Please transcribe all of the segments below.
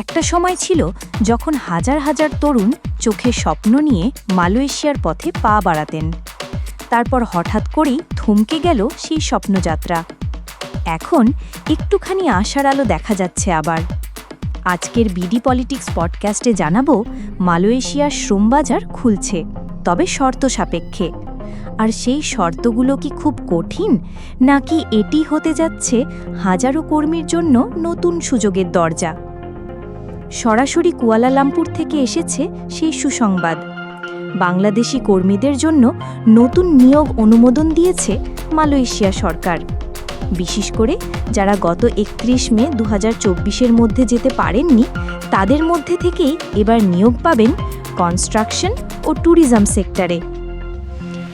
একটা সময় ছিল যখন হাজার হাজার তরুণ চোখে স্বপ্ন নিয়ে মালয়েশিয়ার পথে পা বাড়াতেন। তারপর হঠাৎ করেই থমকে গেল সেই স্বপ্নযাত্রা। এখন একটুখানি আশার আলো দেখা যাচ্ছে আবার। আজকের বিডি পলিটিক্স পডকাস্টে জানাব, মালয়েশিয়ার শ্রমবাজার খুলছে, তবে শর্ত সাপেক্ষে। আর সেই শর্তগুলো কি খুব কঠিন, নাকি এটি হতে যাচ্ছে হাজারো কর্মীর জন্য নতুন সুযোগের দরজা? সরাসরি কুয়ালালামপুর থেকে এসেছে সেই সুসংবাদ। বাংলাদেশি কর্মীদের জন্য নতুন নিয়োগ অনুমোদন দিয়েছে মালয়েশিয়া সরকার। বিশেষ করে যারা গত একত্রিশ মে দু হাজার মধ্যে যেতে পারেননি, তাদের মধ্যে থেকেই এবার নিয়োগ পাবেন কনস্ট্রাকশন ও ট্যুরিজম সেক্টরে।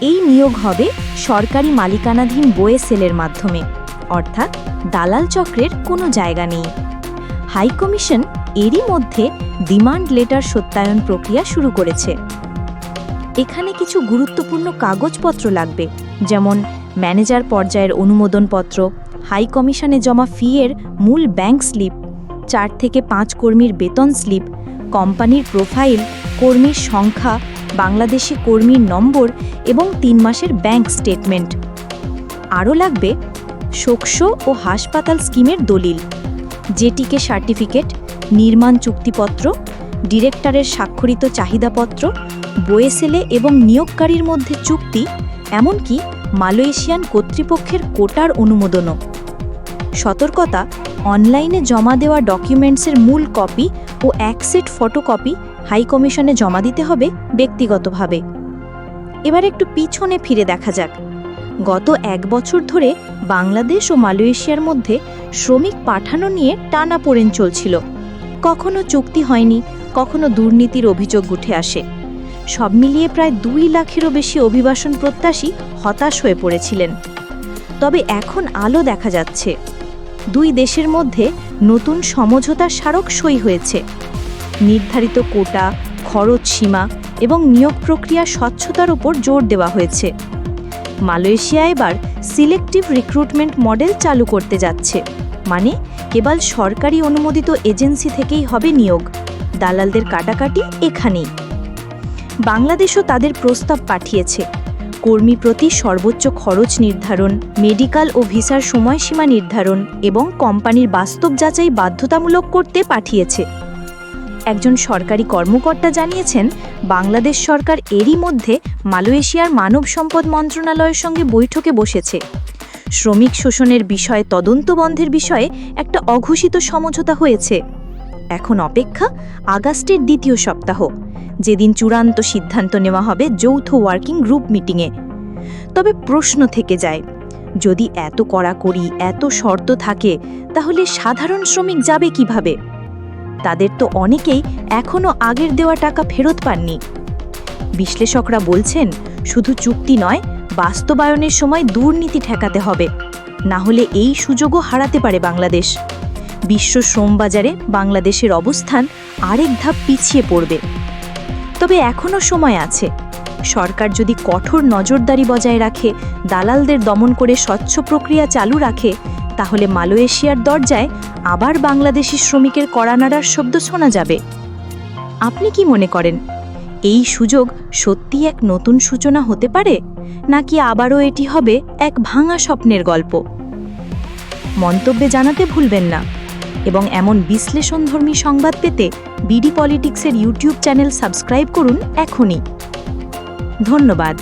এই নিয়োগ হবে সরকারি মালিকানাধীন বয়ে সেলের মাধ্যমে, অর্থাৎ দালাল চক্রের কোনো জায়গা নেই। হাই কমিশন এরই মধ্যে ডিমান্ড লেটার সত্যায়ন প্রক্রিয়া শুরু করেছে। এখানে কিছু গুরুত্বপূর্ণ কাগজপত্র লাগবে, যেমন ম্যানেজার পর্যায়ের অনুমোদনপত্র হাই কমিশনে জমা ফিয়ের মূল ব্যাংক স্লিপ চার থেকে পাঁচ কর্মীর বেতন স্লিপ কোম্পানির প্রোফাইল কর্মীর সংখ্যা, বাংলাদেশি কর্মীর নম্বর এবং তিন মাসের ব্যাংক স্টেটমেন্ট আরও লাগবে, শোকসো ও হাসপাতাল স্কিমের দলিল জেটিকে সার্টিফিকেট নির্মাণ চুক্তিপত্র, ডিরেক্টরের স্বাক্ষরিত চাহিদাপত্র, বয়েসেলে এবং নিয়োগকারীর মধ্যে চুক্তি, এমনকি মালয়েশিয়ান কর্তৃপক্ষের কোটার অনুমোদনও। সতর্কতা, অনলাইনে জমা দেওয়া ডকুমেন্টসের মূল কপি ও এক সেট ফটোকপি হাই কমিশনে জমা দিতে হবে ব্যক্তিগতভাবে। এবার একটু পিছনে ফিরে দেখা যাক। গত এক বছর ধরে বাংলাদেশ ও মালয়েশিয়ার মধ্যে শ্রমিক পাঠানো নিয়ে টানাপোড়েন চলছিল। কখনো চুক্তি হয়নি, কখনো দুর্নীতির অভিযোগ উঠে আসে। সব মিলিয়ে প্রায় দুই লাখেরও বেশি অভিবাসন প্রত্যাশী হতাশ হয়ে পড়েছিলেন। তবে এখন আলো দেখা যাচ্ছে। দুই দেশের মধ্যে নতুন সমঝোতা স্মারক সই হয়েছে। নির্ধারিত কোটা, খরচ সীমা এবং নিয়োগ প্রক্রিয়া স্বচ্ছতার উপর জোর দেওয়া হয়েছে। মালয়েশিয়া এবার সিলেক্টিভ রিক্রুটমেন্ট মডেল চালু করতে যাচ্ছে। মানে কেবল সরকারি অনুমোদিত এজেন্সি থেকেই হবে নিয়োগ। দালালদের কাটাকাটি এখানেই। বাংলাদেশও তাদের প্রস্তাব পাঠিয়েছে। কর্মী প্রতি সর্বোচ্চ খরচ নির্ধারণ মেডিকেল ও ভিসার সময়সীমা নির্ধারণ এবং কোম্পানির বাস্তব যাচাই বাধ্যতামূলক করতে পাঠিয়েছে। একজন সরকারি কর্মকর্তা জানিয়েছেন, বাংলাদেশ সরকার এরই মধ্যে মালয়েশিয়ার মানব সম্পদ মন্ত্রণালয়ের সঙ্গে বৈঠকে বসেছে। শ্রমিক শোষণের বিষয়ে, তদন্ত বন্ধের বিষয়ে একটা অঘোষিত সমঝোতা হয়েছে। এখন অপেক্ষা আগস্টের দ্বিতীয় সপ্তাহ। যেদিন চূড়ান্ত সিদ্ধান্ত নেওয়া হবে যৌথ ওয়ার্কিং গ্রুপ মিটিংয়ে। তবে প্রশ্ন থেকে যায়, যদি এত কড়াকড়ি, এত শর্ত থাকে, তাহলে সাধারণ শ্রমিক যাবে কীভাবে? তাদের তো অনেকেই এখনও আগের দেওয়া টাকা ফেরত পাননি। বিশ্লেষকরা বলছেন, শুধু চুক্তি নয় বাস্তবায়নের সময় দুর্নীতি ঠেকাতে হবে। না হলে এই সুযোগও হারাতে পারে বাংলাদেশ। বিশ্ব শ্রমবাজারে বাংলাদেশের অবস্থান আরেক ধাপ পিছিয়ে পড়বে। তবে এখনও সময় আছে। সরকার যদি কঠোর নজরদারি বজায় রাখে, দালালদের দমন করে স্বচ্ছ প্রক্রিয়া চালু রাখে, তাহলে মালয়েশিয়ার দরজায় আবার বাংলাদেশি শ্রমিকের কড়ানাড়ার শব্দ শোনা যাবে। আপনি কি মনে করেন? এই সুযোগ সত্যি এক নতুন সূচনা হতে পারে? নাকি আবারও এটি হবে এক ভাঙা স্বপ্নের গল্প? মন্তব্যে জানাতে ভুলবেন না এবং এমন বিশ্লেষণধর্মী সংবাদ পেতে বিডি পলিটিক্সের ইউটিউব চ্যানেল সাবস্ক্রাইব করুন এখনই। ধন্যবাদ।